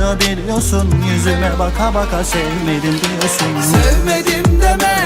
biliyorsun Yüzüme baka baka sevmedim diyorsun. Sevmedim deme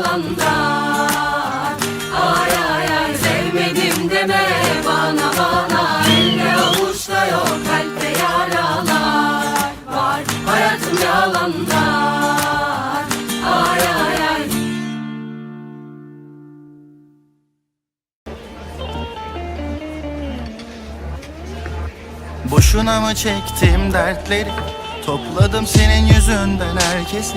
yalandan Ay ay ay Sevmedim deme bana bana. Elde avuçta yok kalpte yaralar Var. Hayatım yalandan Ay ay ay. Boşuna mı çektim dertleri? Topladım senin yüzünden herkesi